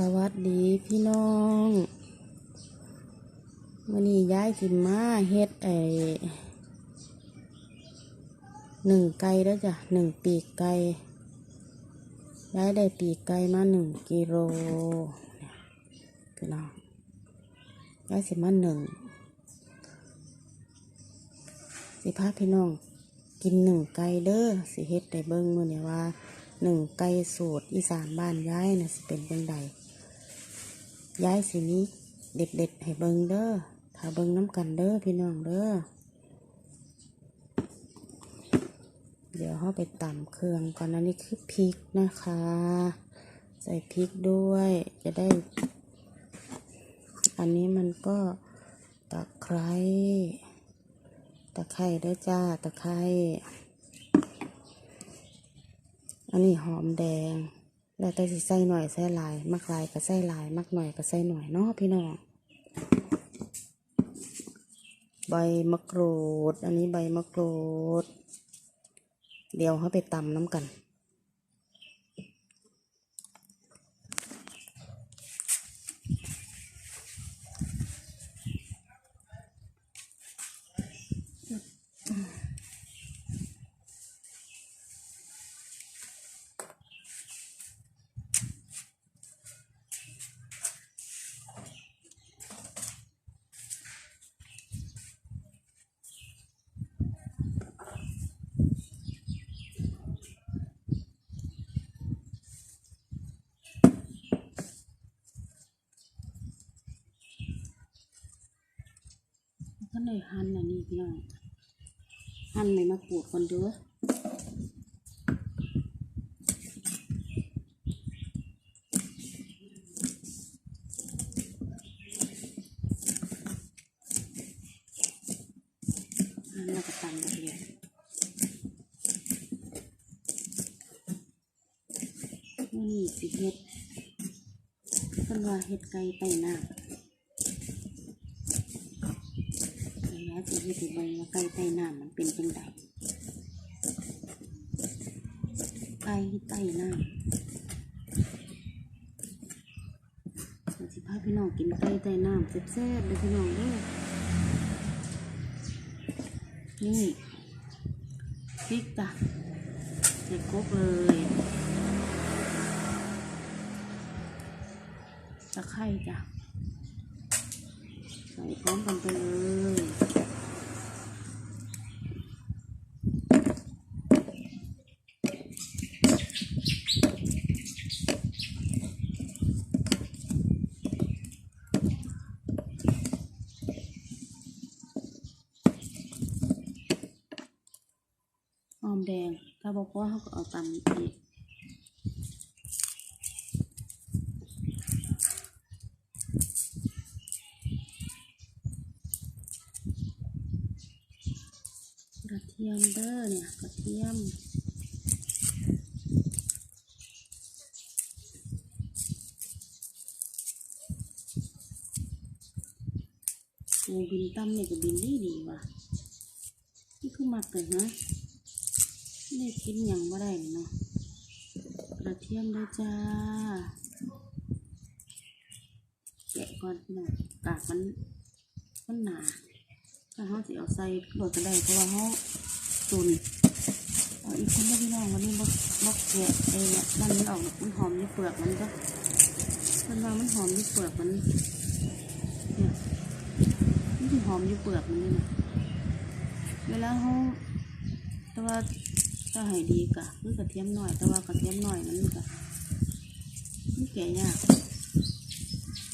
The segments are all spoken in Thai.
สวัสดีพี่น้องวันนี้ย้ายสิมาเฮ็ดไอหนึ่งไก่แล้วจ้ะหนึ่งปีกไก่ย้ายได้ปีกไก่มาหนึ่งกิโลเนี่ยพี่น้องย้ายสิมาหนึ่งสิพาพี่น้องกินหนึ่งไก่เด้อสิเฮ็ดได้เบิ่งมื้อนี้ว่าหนึ่งไก่สูตรอีสานบ้านย้ายน่ะสิเป็นจังใด ย้ายสินี้เด็ดๆให้เบิ่งเด้อถ้าเบิ่งน้ำกันเด้อพี่น้องเด้อ เดี๋ยวเราไปตำเครื่องก่อนอันนี้คือพริกนะคะ ใส่พริกด้วยจะได้ อันนี้มันก็ตะไคร้ตะไคร้ด้วยจ้าตะไคร้อันนี้หอมแดง แล้วแต่สิใส่หน่อยใส่หลาย มักหลายก็ใส่หลาย มักหน่อยก็ใส่หน่อยเนาะพี่น้องใบมะกรูด อันนี้ใบมะกรูด เดี๋ยวเขาไปตำน้ำกัน ก็เลยหั่นอันนี้พี่น้อง หั่นใบมะกรูดก่อนด้อหั่นแล้วก็ตำละเอียดนี่สิเฮ็ดเพิ่นว่าเฮ็ดไก่ไต่น้ำ ระยะที่ที่ติดใบว่าไก่ใต้น้ำมันเป็นจังไดไก่ใต้น้ำเดี๋ยวสิพาพี่น้องกินไก่ใต้น้ำแซ่บๆเลยพี่น้องเด้อนี่พริกจ้ะใส่กบเลยตะไคร้จ้ะใส่พร้อมกันไปเลยหอมแด งถ้าบอกว่าเขาก็เอาตำอีกกระเทียมเด้อเนี่ยกระเทียมโอ้บินตั้มเนี่ยก็บินดีดีว่ะนี่คือมักเลยนะ ไม่ได้กินหยังบ่ได้เนาะกระเทียมด้วยจ้าแกะก่อนพี่น้องกากมันมันหนาถ้าเขาสิเอาใส่โดดก็ได้เพราะว่าเขาตุนเอาอีกคนไม่พี่น้องวันนี้บกบกแกะเองเนี่ยนั่นมันออกมันหอมในเปลือกมันก็มันว่ามันหอมในเปลือกมันเนี่ยมันหอมอยู่เปลือกมันนี่นะเวลาเขาแต่ว่า ถ้าให้ดีกะคือกระเทียมหน่อย แต่ว่ากระเทียมหน่อยมันกะมันแก่ยาก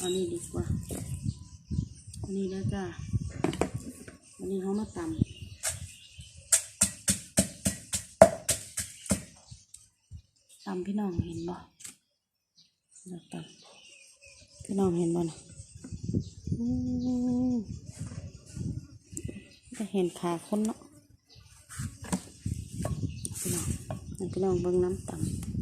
อานี่ดีกว่าอันนี้แล้วจ้าอันนี้เขามาตำตำพี่น้องเห็นบ่เราตำพี่น้องเห็นบ่นะอืมจะเห็นขาคนเนาะพี่น้องให้ พี่น้องเบิ้งน้ำต่ำ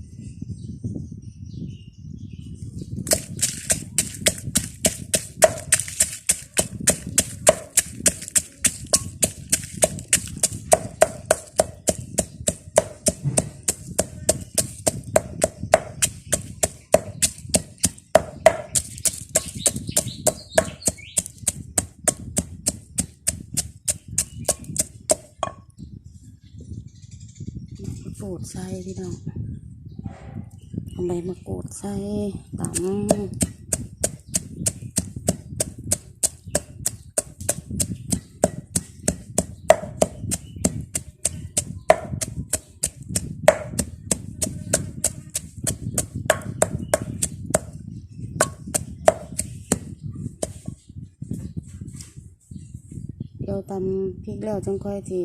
รู ดใส่พี่น้องเอาใบมะกรูดใส่ตำเดี๋ยวตำพริกแล้วจังค่อยสิ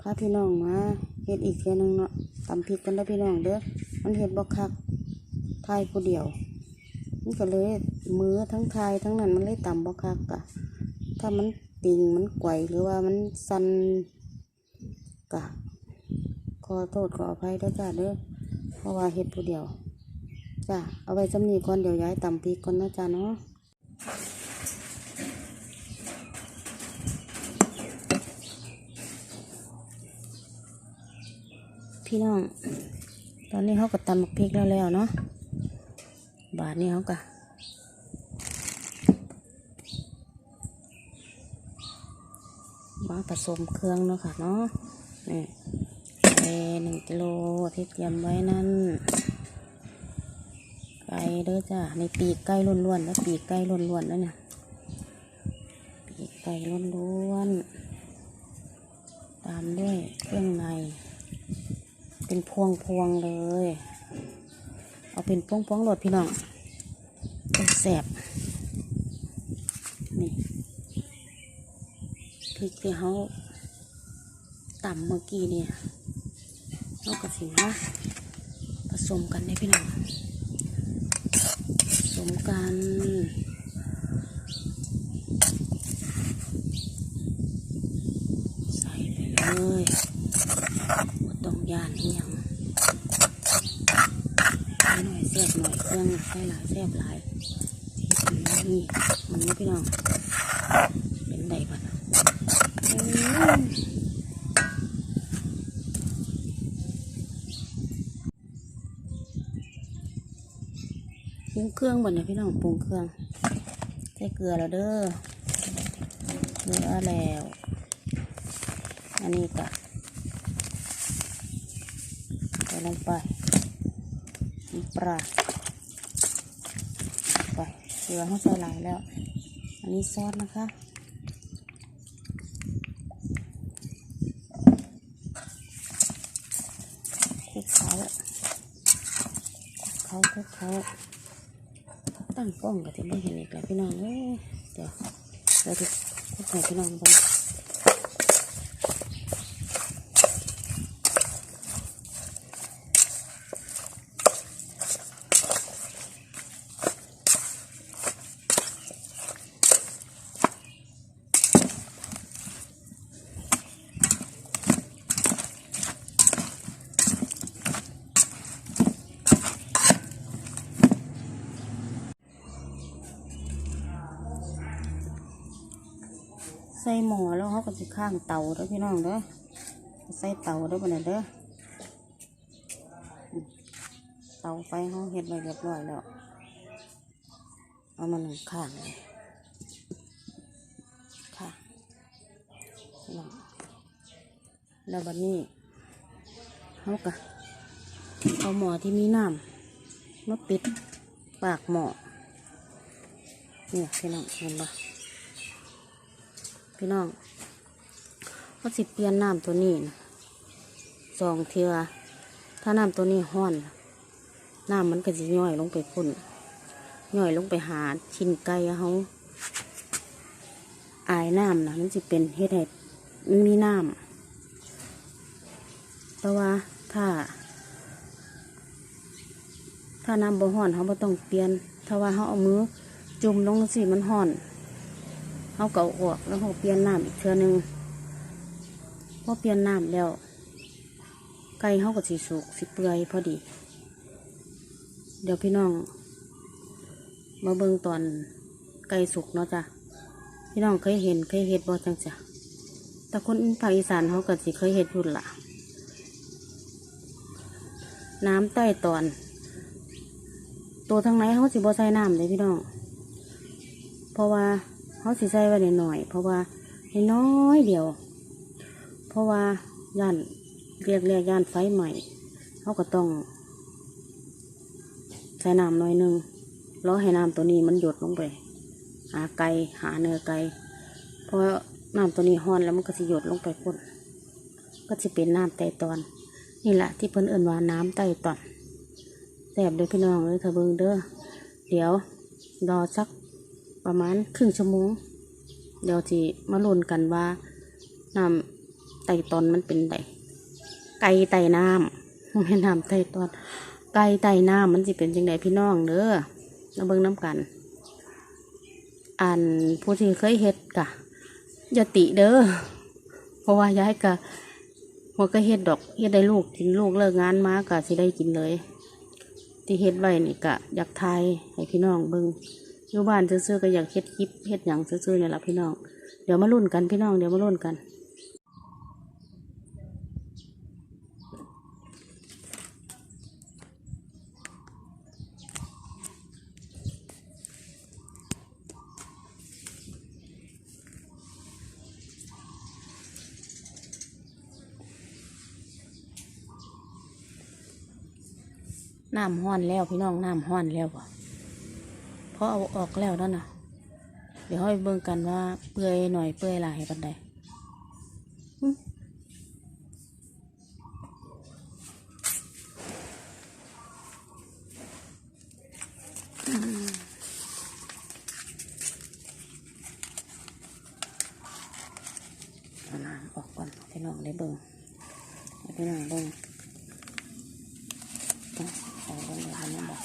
พาพี่น้องมา เฮ็ดอีกเทื่นึงเนาะตำพริกกันได้พี่น้องเด้อมันเฮ็ดบ่คักทายผู้เดียวมันก็เลยมือทั้งทายทั้งนั้นมันเลยต่ำบ่คักอะถ้ามันติงมันไกวหรือว่ามันสันกะขอโทษขออภัยด้วยจ้าเด้อเพราะว่าเฮ็ดผู้เดียวจ้าเอาไว้จำนี้ก่อนเดี๋ยวย้ายต่ำพริกก่อนนะจ้าเนาะ พี่น้อง ตอนนี้เขาก็ตำบักพริกแล้วแล้วเนาะ บาทนี้เขาก็มาผสมเครื่องเนาะค่ะเนาะ นี่ไก่หนึ่งกิโลที่เตรียมไว้นั่น ไก่เด้อจ้าในปีกไก่ล้วนๆแล้วปีกไก่ล้วนๆแล้วเนี่ย ปีกไก่ล้วนๆ ตามด้วยเครื่องใน เป็นพวงพวงเลย เอาเป็นพวงพวงโหลดพี่น้องเป็นแสบนี่พริกที่เขาต่ำเมื่อกี้เนี่ยเขากับสิมาผสมกันได้พี่น้องผสมกันใส่ไปเลย ยานให้ยังหน่อยแซ่บหน่อยเครื่องใส่หลายแซ่บหลายนี่มันนี่พี่น้องเป็นไดบ้างปรุงเครื่องบ่เนี่ยพี่น้องปรุงเครื่องใส่เกลือแล้วเด้อเกลือแล้ว อันนี้ก็ ส่ลงไปน้ำปลาไปเกลือเขาใส่หลายแล้ว อันนี้ซอสนะคะคลุกเขาเขาคลุกเขาตั้งกล้องก็จะไม่เห็นอีกแล้วพี่น้องเอ้ยเดี๋ยวเราจะคลุกให้พี่น้องก่ ส่หม้อแล้วเขาก็จะข้างเตาเด้อพี่น้องเด้อใส่เตาเด้อบันี้เด้อเตาไฟเขาเฮ็ดไว้เรียบร้อยแล้ว เอามาหนึ่งข้างเลยข้างพี่น้องแล้วบัดนี้เขาก็เอาหม้อที่มีน้ำมาปิดปากหม้อเนี่ยพี่น้องเห็นปะ พี่น้องเขาสิเปลี่ยนน้ำตัวนี้สองเทือถ้าน้ำตัวนี้ห้อนน้ำมันก็จะย่อยลงไปพุ่นย่อยลงไปหาชิ้นไก่เขาอายน้ำนะมันจะเป็นเฮ็ดให้มันมีน้ำแต่ว่าถ้า ถ้าน้ำบ่ห้อนเขาบ่ต้องเปลี่ยน ถ้าว่าเขาเอามือจุ่มลงสิมันห้อน เขาเก่าออกแล้วเขาเปลี่ยนน้ำอีกเทื่อหนึงพอเปลี่ยนน้ำแล้ว ไก่เขาก็สิสุกสิเปื่อยพอดี เดี๋ยวพี่น้อง มาเบิ่งตอนไก่สุกเนาะจ้ะพี่น้องเคยเห็นเคยเห็ดบ่จังจ้ะแต่คนภาคอีสานเขาก็สิเคยเห็ดพุ่นละน้ำใต้ตอน ตัวทางไหนเขาสิบ่ใส่น้ำเลยพี่น้อง เพราะว่า เขาสิใส่ไว้หน่อยๆเพราะว่าให้น้อยเดียว เพราะว่าย่านเรียกเรียกย่านไฟใหม่เขาก็ต้องใส่น้ำหน่อยนึงรอให้น้ำตัวนี้มันหยดลงไป หาไก่หาเนื้อไก่เพราะน้ำตัวนี้ห้อนแล้วมันก็สิหยดลงไปพ่นก็จะเป็นน้ำไตตอน นี่แหละที่เพิ่นเอิ่นว่าน้ำไตตอนแสบเด้อพี่น้องเลยเธอเบิงเด้อเดี๋ยวรอสัก ประมาณครึ่งชั่วโมง เดี๋ยวที่มาลุ้นกันว่าน้ำไตตอนมันเป็นไงไก่ไตน้ำไม่น้ำไตตอน ไก่ไตน้ำมันสิเป็นจังไดพี่น้องเด้อมาเบิ่งน้ำกัน อันผู้ที่เคยเฮ็ดกะยติเด้อเพราะว่าย้ายกะหัวก็เฮ็ดดอกเฮ็ดได้ลูกกินลูกเลิกงานมากะสิได้กินเลย ที่เฮ็ดไว้นี่กะอยากทายให้พี่น้องเบิ่ง อยู่บ้านซื่อๆก็อยากเฮ็ดคลิปเฮ็ดหยังซื่อๆเนี่ยละพี่น้อง เดี๋ยวมาลุ้นกันพี่น้องเดี๋ยวมาลุ้นกันน้ำห้อนแล้วพี่น้องน้ำห้อนแล้วบ่เพราเอาออกแล้วนั่นน่ะ เดี๋ยวให้เบิ่งกันว่าเปื่อยหน่อยเปื่อยหลายปันใดหึอืมเอาน้ำออกก่อนให้พี่น้องได้เบิ่งให้พี่น้องเบิ่ง เอาลงเลยนะบอก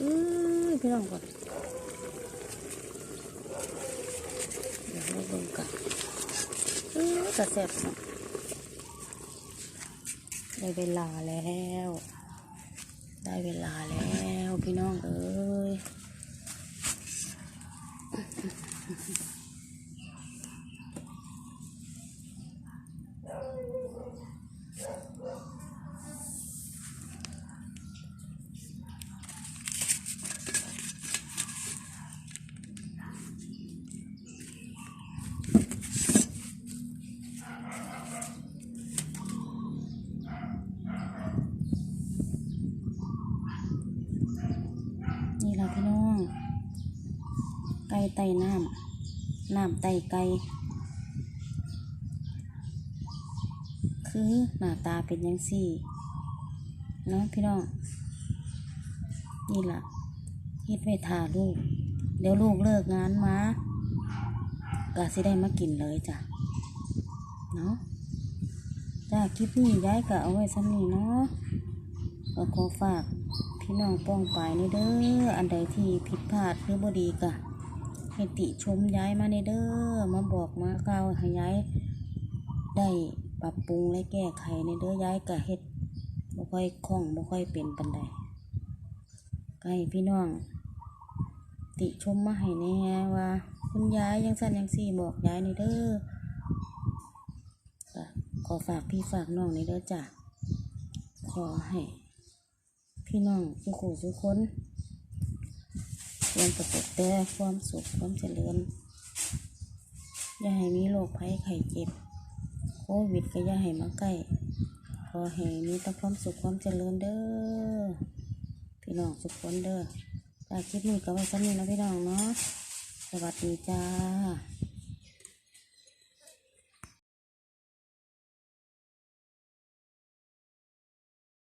อือ พี่น้องก่อนเดี๋ยวเราเบิ่งกันอือกระแสบเนาะได้เวลาแล้ว ได้เวลาแล้วพี่น้องเอ้ย นี่ล่ะพี่น้อง ไก่ไต่น้ำน้ำไต่ไก่คือหน้าตาเป็นยังสี่เนาะพี่น้องนี่ล่ะเฮ็ดไว้ทาลูก เดี๋ยวลูกเลิกงานมาก็สิได้มากินเลยจ้ะเนาะจ้าคลิปนี้ย้ายก็เอาไว้ซ้ำนี้เนาะก็ขอฝากพี่น้องป้องปายนี่เด้ออันใดที่ผิดพลาดหรือบ่ดีก็ ให้ติชมย้ายมาในเด้อมาบอกมากล่าวให้ย้ายได้ปรับปรุงและแก้ไขในเด้อย้ายก็เฮ็ดบ่ค่อยคล่องบ่ค่อยเป็นปานใดก็ให้พี่น้อง ติชมมาให้แน่ว่า คุณย้ายยังสั่นยังสี่บอกย้ายในเด้อขอฝากพี่ฝากน้องในเด้อจ้ะขอให้ พี่น้องทุกคนทุกคน ความประสบแต่ความสุขความเจริญ อย่าให้มีโรคภัยไข้เจ็บ โควิดก็อย่าให้มาใกล้ ขอให้มีแต่ความสุขความเจริญเด้อ พี่น้องสุขคนเด้อจากคลิปนี้ก็ไว้สักนี้นะพี่น้องเนาะ สวัสดีจ้า